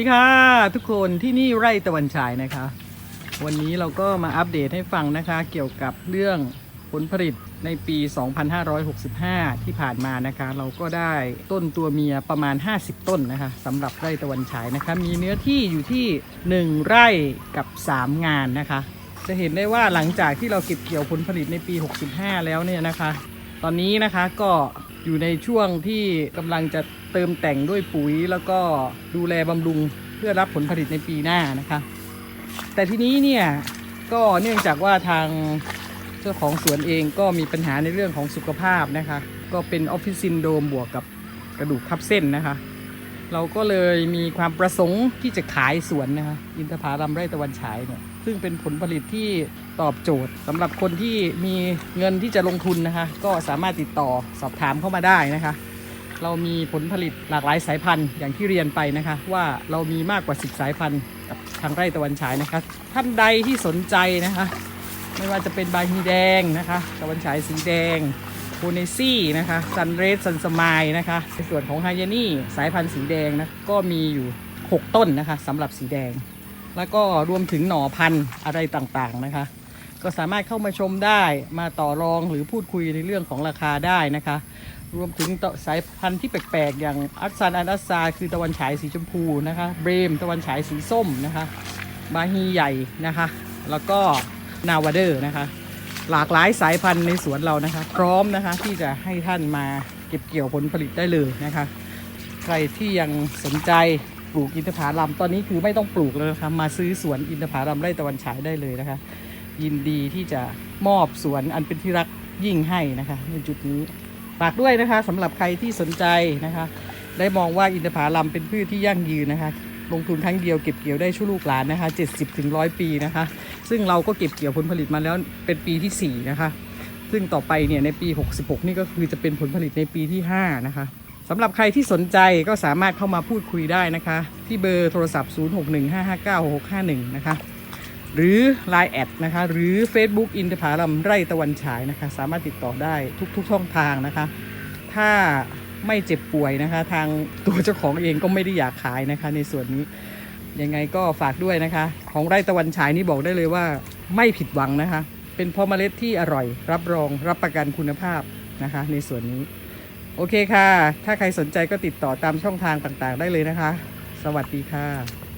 สวัสดีค่ะทุกคนที่นี่ไร่ตะวันฉายนะคะ วันนี้เราก็มาอัปเดตให้ฟังนะคะ เกี่ยวกับเรื่องผลผลิตในปี 2565 ที่ผ่านมานะคะ เราก็ได้ต้นตัวเมียประมาณ 50 ต้นนะคะสำหรับไร่ตะวันฉายนะคะ มีเนื้อที่อยู่ที่ 1 ไร่กับ 3 งานนะคะ จะเห็นได้ว่าหลังจากที่เราเก็บเกี่ยวผลผลิตในปี 65 แล้วเนี่ยนะคะ ตอนนี้นะคะก็ อยู่ในช่วงที่กำลังจะเติมแต่งด้วยปุ๋ย แล้วก็ดูแลบำรุงเพื่อรับผลผลิตในปีหน้านะคะ แต่ทีนี้เนี่ยก็เนื่องจากว่าทางเจ้าของสวนเองก็มีปัญหาในเรื่องของสุขภาพนะคะ ก็เป็นออฟฟิศซินโดรมบวกกับกระดูกทับเส้นนะคะ เราก็เลยมีความประสงค์ที่จะขายสวนนะคะอินทผลัมไร่ตะวันฉายเนี่ยซึ่งเป็นผลผลิตที่ตอบโจทย์สำหรับคนที่มีเงินที่จะลงทุนนะคะ ก็สามารถติดต่อสอบถามเข้ามาได้นะคะ เรามีผลผลิตหลากหลายสายพันธุ์อย่างที่เรียนไปนะคะ ว่าเรามีมากกว่า 10 สายพันธุ์กับทางไร่ตะวันฉายนะคะ ท่านใดที่สนใจนะคะ ไม่ว่าจะเป็นใบาฮีแดงนะคะ ตะวันฉายสีแดง คเนซี่นะคะซันเรสซันสมายนะคะในส่วนของไฮยานี่สายพันธุ์สีแดงนะก็มีอยู่ 6 ต้นนะคะสำหรับสีแดง แล้วก็รวมถึงหน่อพันธุ์อะไรต่างๆนะคะ ก็สามารถเข้ามาชมได้มาต่อรองหรือพูดคุยในเรื่องของราคาได้นะคะ รวมถึงต่อสายพันธุ์ที่แปลกๆ อย่างอัสซันอันอัสซาคือตะวันฉายสีชมพูนะคะเบรม ตะวันฉายสีส้มนะคะบาฮีใหญ่นะคะ แล้วก็นาวาเดอร์นะคะ หลากหลายสายพันธุ์ในสวนเรานะคะ พร้อมนะคะที่จะให้ท่านมาเก็บเกี่ยวผลผลิตได้เลยนะคะ ใครที่ยังสนใจปลูกอินทผลัมตอนนี้คือไม่ต้องปลูกแล้วนะคะมาซื้อสวนอินทผลัมไร่ตะวันฉายได้เลยนะคะ ยินดีที่จะมอบสวนอันเป็นที่รักยิ่งให้นะคะในจุดนี้ฝากด้วยนะคะสำหรับใครที่สนใจนะคะ ได้มองว่าอินทผลัมเป็นพืชที่ยั่งยืนนะคะ ลงทุนครั้งเดียวเก็บเกี่ยวได้ชั่วลูกหลานนะคะ 70ถึง100 ปีนะคะ ซึ่งเราก็เก็บเกี่ยวผลผลิตมาแล้วเป็นปีที่ 4 นะคะ ซึ่งต่อไปเนี่ยในปี 66 นี่ก็คือจะเป็นผลผลิตในปีที่ 5 นะคะสำหรับใครที่สนใจก็สามารถเข้ามาพูดคุยได้นะคะ ที่เบอร์โทรศัพท์ 0615596651 นะคะหรือ Line แอดนะคะ หรือ Facebook อินทผลัมไร่ตะวันฉายนะคะ สามารถติดต่อได้ทุกๆช่องทางนะคะ ถ้า ไม่เจ็บป่วยนะคะ ทางตัวเจ้าของเองก็ไม่ได้อยากขายนะคะ ในส่วนนี้ยังไงก็ฝากด้วยนะคะ ของไร่ตะวันฉายนี่บอกได้เลยว่าไม่ผิดหวังนะคะ เป็นพ่อเมล็ดที่อร่อย รับรองรับประกันคุณภาพนะคะ ในส่วนนี้โอเคค่ะ ถ้าใครสนใจก็ติดต่อตามช่องทางต่างๆ ได้เลยนะคะ สวัสดีค่ะ